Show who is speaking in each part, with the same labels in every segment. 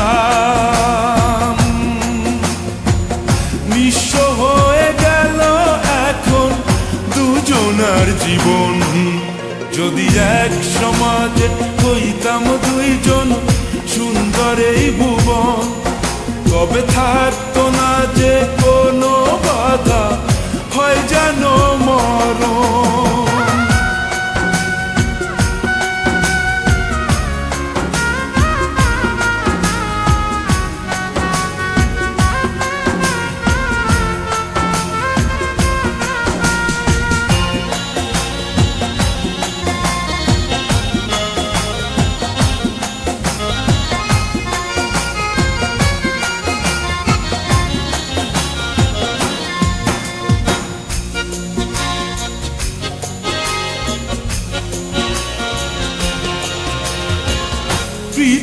Speaker 1: ভালোবাসিলাম। নিঃস্ব হয়ে গেল এখন দুজনার জীবন। যদি এক সমাজে হইতাম দুইজন সুন্দর এই ভুবন, তবে থাকতো না যে কোনো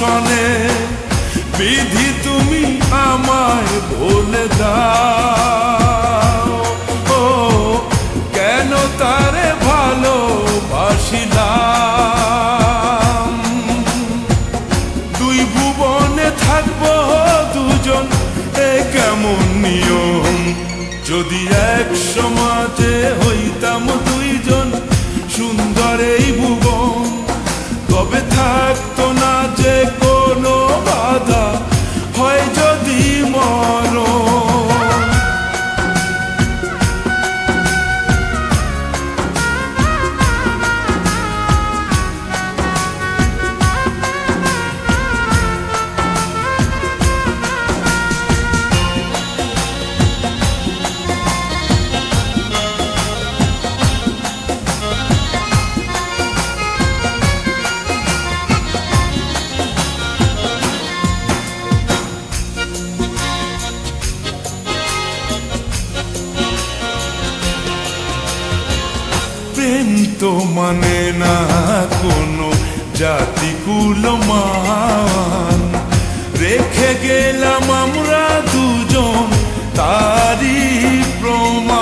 Speaker 1: আমার সনে বিধি তুমি আমায় বলে দাও। ও, কেন তারে ভালোবাসিলাম? দুই ভুবনে থাকব দুজন, এ কেমন নিয়ম? যদি এক সমাজে হইতাম দুইজন, সুন্দর এই ভুবন তো মানে না কোনো জাতি কুলমান। রেখে গেলাম আমরা দুজন তারি প্রমাণ।